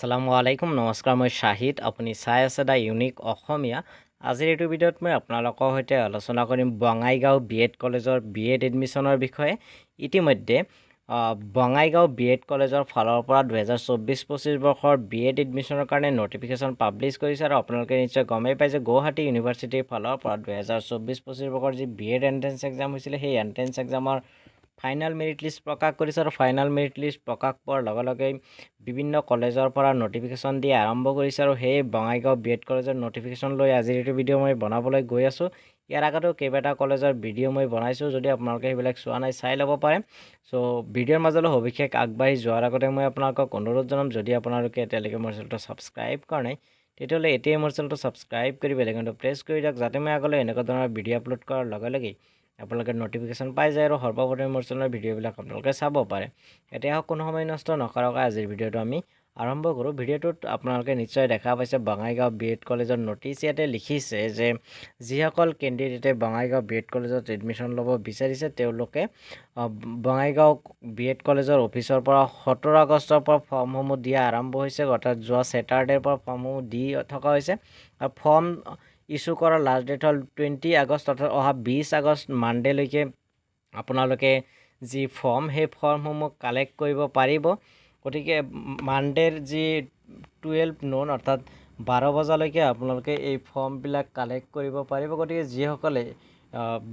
আসসালামু আলাইকুম, নমস্কাৰ, মই শ্বাহিদ আপুনি চাই আছে দ্য ইউনিক অসমীয়া। আজিৰ এইটো ভিডিঅ'ত মই আপোনালোকৰ সৈতে আলোচনা কৰিম বঙাইগাঁও বি এড কলেজৰ বি এড এডমিশ্যনৰ বিষয়ে। ইতিমধ্যে বঙাইগাঁও বি এড কলেজৰ ফালৰ পৰা দুহেজাৰ চৌব্বিছ পঁচিছ বৰ্ষৰ বি এড এডমিশ্যনৰ কাৰণে নটিফিকেশ্যন পাব্লিছ কৰিছে আৰু আপোনালোকে নিশ্চয় গমেই পাই যে গুৱাহাটী ইউনিভাৰ্চিটিৰ ফালৰ পৰা দুহেজাৰ চৌব্বিছ পঁচিছ বৰ্ষৰ যি বি এড এণ্ট্ৰেঞ্চ এক্সাম হৈছিলে, সেই এণ্ট্ৰেঞ্চ এক্সামৰ ফাইনেল মেৰিট লিষ্ট প্ৰকাশ কৰিছে আৰু ফাইনেল মেৰিট লিষ্ট প্ৰকাশ পোৱাৰ লগে লগে বিভিন্ন কলেজৰ পৰা নটিফিকেশ্যন দিয়া আৰম্ভ কৰিছে আৰু সেই বঙাইগাঁও বি এড কলেজৰ নটিফিকেশ্যন লৈ আজিৰ এইটো ভিডিঅ' মই বনাবলৈ গৈ আছোঁ। ইয়াৰ আগতেও কেইবাটা কলেজৰ ভিডিঅ' মই বনাইছোঁ যদি আপোনালোকে সেইবিলাক চোৱা নাই চাই ল'ব পাৰে। চ' ভিডিঅ'ৰ মাজলৈ সবিশেষ আগবাঢ়ি যোৱাৰ আগতে মই আপোনালোকক অনুৰোধ জনাম যদি আপোনালোকে এতিয়ালৈকে মোৰ চেনেলটো ছাবস্ক্ৰাইব কৰা নাই তেতিয়াহ'লে এতিয়াই মোৰ চেনেলটো ছাবস্ক্ৰাইব কৰি বেলেগনটো প্ৰেছ কৰি দিয়ক যাতে মই আগলৈ এনেকুৱা ধৰণৰ ভিডিঅ' আপলোড কৰাৰ লগে লগেই আপোনালোকে নটিফিকেশ্যন পাই যায় আৰু সৰ্বপ্ৰথমে মোৰ চেনেলৰ ভিডিঅ'বিলাক আপোনালোকে চাব পাৰে। এতিয়া হওক কোনো সময় নষ্ট নকৰাকৈ আজিৰ ভিডিঅ'টো আমি আৰম্ভ কৰোঁ। ভিডিঅ'টোত আপোনালোকে নিশ্চয় দেখা পাইছে, বঙাইগাঁও বি এড কলেজৰ নটিচ ইয়াতে লিখিছে যে যিসকল কেণ্ডিডেটে বঙাইগাঁও বি এড কলেজত এডমিশ্যন ল'ব বিচাৰিছে, তেওঁলোকে বঙাইগাঁও বি এড কলেজৰ অফিচৰ পৰা সোতৰ আগষ্টৰ পৰা ফৰ্মসমূহ দিয়া আৰম্ভ হৈছে, অৰ্থাৎ যোৱা ছেটাৰডেৰ পৰা ফৰ্মসমূহ দি থকা হৈছে। আৰু ফৰ্ম ইছ্যু কৰাৰ লাষ্ট ডেট হ'ল টুৱেণ্টি আগষ্ট, অৰ্থাৎ অহা বিছ আগষ্ট মানডেলৈকে আপোনালোকে যি ফৰ্ম সেই ফৰ্মসমূহ কালেক্ট কৰিব পাৰিব। গতিকে মানডেৰ যি টুৱেল্ভ নোন অৰ্থাৎ বাৰ বজালৈকে আপোনালোকে এই ফৰ্মবিলাক কালেক্ট কৰিব পাৰিব। গতিকে যিসকলে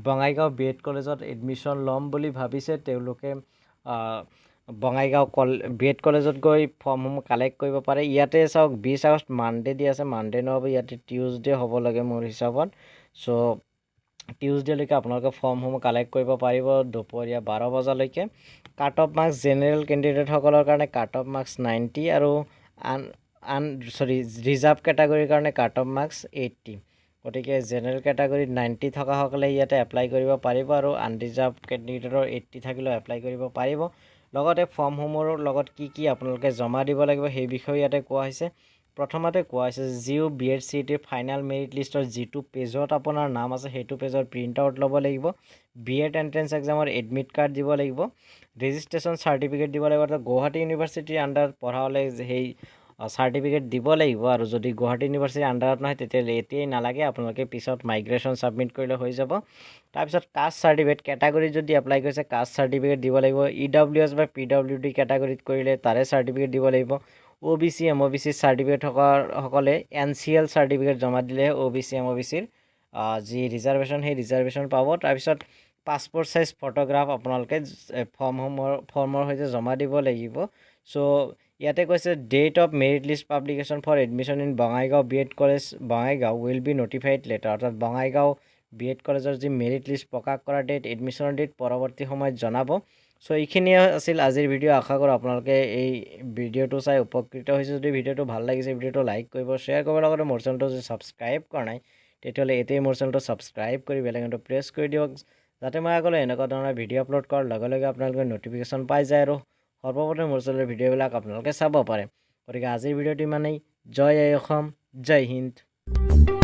বঙাইগাঁও বি এড কলেজত এডমিশ্যন ল'ম বুলি ভাবিছে, তেওঁলোকে বঙাইগাঁও কল বি এড কলেজত গৈ ফৰ্মসমূহ কালেক্ট কৰিব পাৰে। ইয়াতে চাওক, বিছ আগষ্ট মানডে দি আছে মানডে নহ'ব, ইয়াতে টিউজডে হ'ব লাগে মোৰ হিচাপত। চ' টিউজডেলৈকে আপোনালোকে ফৰ্মসমূহ কালেক্ট কৰিব পাৰিব দুপৰীয়া বাৰ বজালৈকে। কাট অফ মাৰ্কছ জেনেৰেল কেণ্ডিডেটসকলৰ কাৰণে কাট অফ মাৰ্কছ নাইণ্টি আৰু আন আন চৰি ৰিজাৰ্ভ কেটাগৰীৰ কাৰণে কাট অফ মাৰ্কছ এইট্টি গতিকে জেনেৰেল কেটাগৰীত নাইণ্টি থকাসকলে ইয়াতে এপ্লাই কৰিব পাৰিব আৰু আনৰিজাৰ্ভ কেণ্ডিডেটৰ এইট্টি থাকিলেও এপ্লাই কৰিব পাৰিব। লগতে ফৰ্মসমূহৰ লগত কি কি আপোনালোকে জমা দিব লাগিব সেই বিষয়ে ইয়াতে কোৱা হৈছে। প্ৰথমতে কোৱা হৈছে জিঅ' বি এড চি টিৰ ফাইনেল মেৰিট লিষ্টৰ যিটো পেজত আপোনাৰ নাম আছে সেইটো পেজৰ প্ৰিণ্ট আউট ল'ব লাগিব। বি এড এণ্ট্ৰেঞ্চ এক্সামৰ এডমিট কাৰ্ড দিব লাগিব। ৰেজিষ্ট্ৰেশ্যন চাৰ্টিফিকেট দিব লাগিব। গুৱাহাটী ইউনিভাৰ্চিটিৰ আণ্ডাৰত পঢ়া হ'লে সেই চাৰ্টিফিকেট দিব লাগিব আৰু যদি গুৱাহাটী ইউনিভাৰ্চিটিৰ আণ্ডাৰত নহয় তেতিয়াহ'লে এতিয়াই নালাগে, আপোনালোকে পিছত মাইগ্ৰেশ্যন ছাবমিট কৰিলে হৈ যাব। তাৰপিছত কাষ্ট চাৰ্টিফিকেট কেটাগৰীত যদি এপ্লাই কৰিছে কাষ্ট চাৰ্টিফিকেট দিব লাগিব। ই ডাব্লিউ এছ বা পি ডাব্লিউ ডি কেটাগৰীত কৰিলে তাৰে চাৰ্টিফিকেট দিব লাগিব। O' B C M O' B C certificate থকাসকলে N C L certificate জমা দিলেহে O' B C M O' B চিৰ যি ৰিজাৰ্ভেশ্যন সেই ৰিজাৰ্ভেশ্যন পাব। তাৰপিছত পাছপৰ্ট চাইজ ফটোগ্ৰাফ আপোনালোকে ফৰ্মসমূহৰ ফৰ্মৰ সৈতে জমা দিব লাগিব। চ' ইয়াতে কৈছে date of merit list publication for admission in Bongaigaon B Ed college Bongaigaon will be notified later অৰ্থাৎ বঙাইগাঁও বি এড কলেজৰ যি মেৰিট লিষ্ট প্ৰকাশ কৰা ডেট এডমিশ্যনৰ ডেট পৰৱৰ্তী সময়ত জনাব। চ' এইখিনিয়ে আছিল আজিৰ ভিডিঅ' আশা কৰোঁ আপোনালোকে এই ভিডিঅ'টো চাই উপকৃত হৈছে। যদি ভিডিঅ'টো ভাল লাগিছে ভিডিঅ'টো লাইক কৰিব শ্বেয়াৰ কৰিব লগতে মোৰ চেনেলটো যদি ছাবস্ক্ৰাইব কৰা নাই তেতিয়াহ'লে এতিয়াই মোৰ চেনেলটো ছাবস্ক্ৰাইব কৰি বেলেগনটো প্ৰেছ কৰি দিয়ক। যাতে মই আগলৈ এনেকুৱা ধৰণৰ ভিডিঅ' আপলোড কৰাৰ লগে লগে আপোনালোকে নটিফিকেশ্যন পাই যায় আৰু সৰ্বপ্ৰথমে মোৰ ভিডিঅ'বিলাক আপোনালোকে চাব পাৰে। গতিকে আজিৰ ভিডিঅ'টো ইমানেই। জয় অসম। জয় হিন্দ।